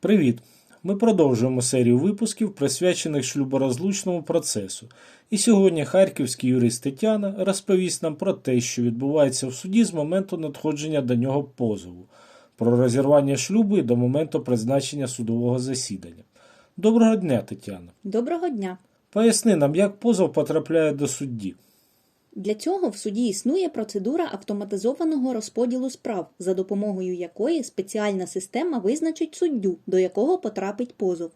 Привіт! Ми продовжуємо серію випусків, присвячених шлюборозлучному процесу. І сьогодні харківський юрист Тетяна розповість нам про те, що відбувається в суді з моменту надходження до нього позову, про розірвання шлюбу і до моменту призначення судового засідання. Доброго дня, Тетяна. Доброго дня. Поясни нам, як позов потрапляє до судді. Для цього в суді існує процедура автоматизованого розподілу справ, за допомогою якої спеціальна система визначить суддю, до якого потрапить позов.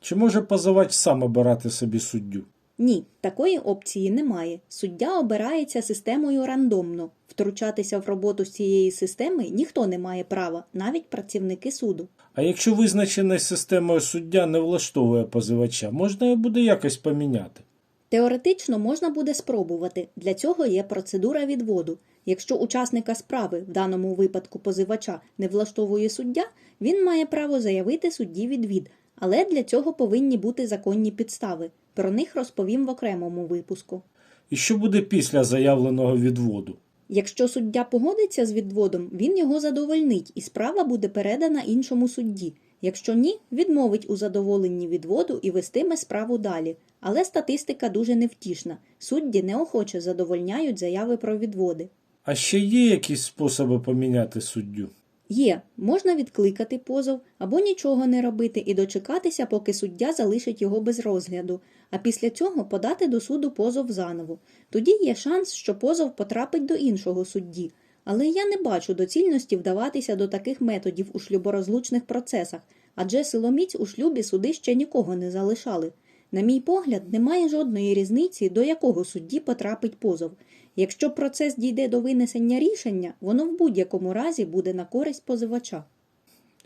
Чи може позивач сам обирати собі суддю? Ні, такої опції немає. Суддя обирається системою рандомно. Втручатися в роботу з цієї системи ніхто не має права, навіть працівники суду. А якщо визначений системою суддя не влаштовує позивача, можна його буде якось поміняти. Теоретично можна буде спробувати. Для цього є процедура відводу. Якщо учасника справи, в даному випадку позивача, не влаштовує суддя, він має право заявити судді відвід, але для цього повинні бути законні підстави. Про них розповім в окремому випуску. І що буде після заявленого відводу? Якщо суддя погодиться з відводом, він його задовольнить і справа буде передана іншому судді. Якщо ні, відмовить у задоволенні відводу і вестиме справу далі. Але статистика дуже невтішна. Судді неохоче задовольняють заяви про відводи. А ще є якісь способи поміняти суддю? Є, можна відкликати позов або нічого не робити і дочекатися, поки суддя залишить його без розгляду, а після цього подати до суду позов заново. Тоді є шанс, що позов потрапить до іншого судді. Але я не бачу доцільності вдаватися до таких методів у шлюборозлучних процесах, адже силоміць у шлюбі суди ще нікого не залишали. На мій погляд, немає жодної різниці, до якого судді потрапить позов. Якщо процес дійде до винесення рішення, воно в будь-якому разі буде на користь позивача.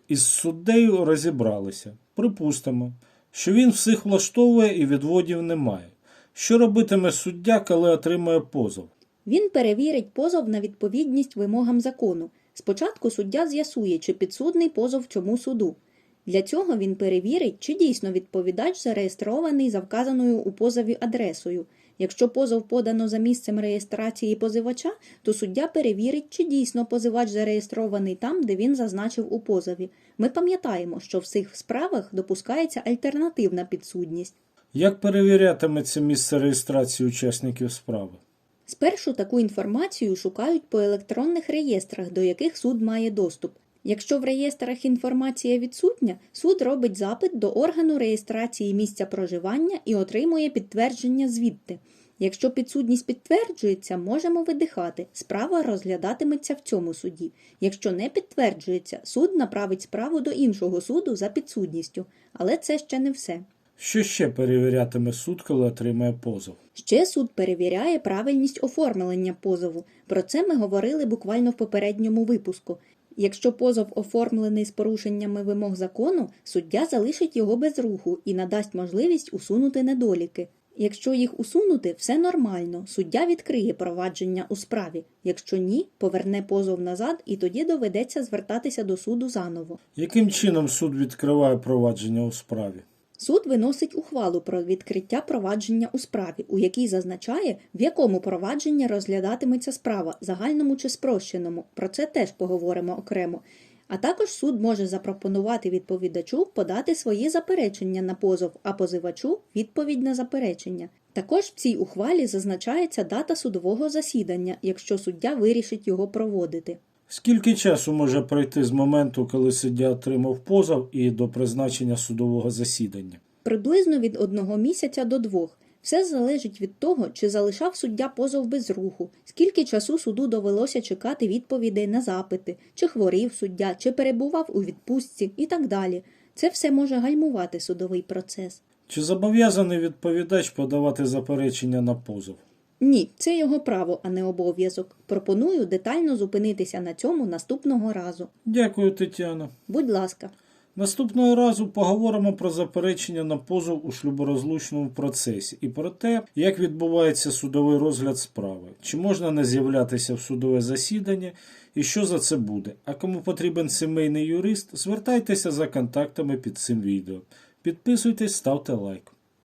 Із суддею розібралися. Припустимо, що він всіх влаштовує і відводів немає. Що робитиме суддя, коли отримає позов? Він перевірить позов на відповідність вимогам закону. Спочатку суддя з'ясує, чи підсудний позов чому суду. Для цього він перевірить, чи дійсно відповідач зареєстрований за вказаною у позові адресою. Якщо позов подано за місцем реєстрації позивача, то суддя перевірить, чи дійсно позивач зареєстрований там, де він зазначив у позові. Ми пам'ятаємо, що в цих справах допускається альтернативна підсудність. Як перевірятиметься місце реєстрації учасників справи? Спершу таку інформацію шукають по електронних реєстрах, до яких суд має доступ. Якщо в реєстрах інформація відсутня, суд робить запит до органу реєстрації місця проживання і отримує підтвердження звідти. Якщо підсудність підтверджується, можемо видихати. Справа розглядатиметься в цьому суді. Якщо не підтверджується, суд направить справу до іншого суду за підсудністю. Але це ще не все. Що ще перевірятиме суд, коли отримає позов? Ще суд перевіряє правильність оформлення позову. Про це ми говорили буквально в попередньому випуску. Якщо позов оформлений з порушеннями вимог закону, суддя залишить його без руху і надасть можливість усунути недоліки. Якщо їх усунути, все нормально. Суддя відкриє провадження у справі. Якщо ні, поверне позов назад і тоді доведеться звертатися до суду заново. Яким чином суд відкриває провадження у справі? Суд виносить ухвалу про відкриття провадження у справі, у якій зазначає, в якому провадженні розглядатиметься справа, загальному чи спрощеному. Про це теж поговоримо окремо. А також суд може запропонувати відповідачу подати свої заперечення на позов, а позивачу відповідь на заперечення. Також в цій ухвалі зазначається дата судового засідання, якщо суддя вирішить його проводити. Скільки часу може пройти з моменту, коли суддя отримав позов і до призначення судового засідання? Приблизно від одного місяця до двох. Все залежить від того, чи залишав суддя позов без руху, скільки часу суду довелося чекати відповідей на запити, чи хворів суддя, чи перебував у відпустці і так далі. Це все може гальмувати судовий процес. Чи зобов'язаний відповідач подавати заперечення на позов? Ні, це його право, а не обов'язок. Пропоную детально зупинитися на цьому наступного разу. Дякую, Тетяно. Будь ласка. Наступного разу поговоримо про заперечення на позов у шлюборозлучному процесі і про те, як відбувається судовий розгляд справи, чи можна не з'являтися в судове засідання і що за це буде. А кому потрібен сімейний юрист, звертайтеся за контактами під цим відео. Підписуйтесь, ставте лайк.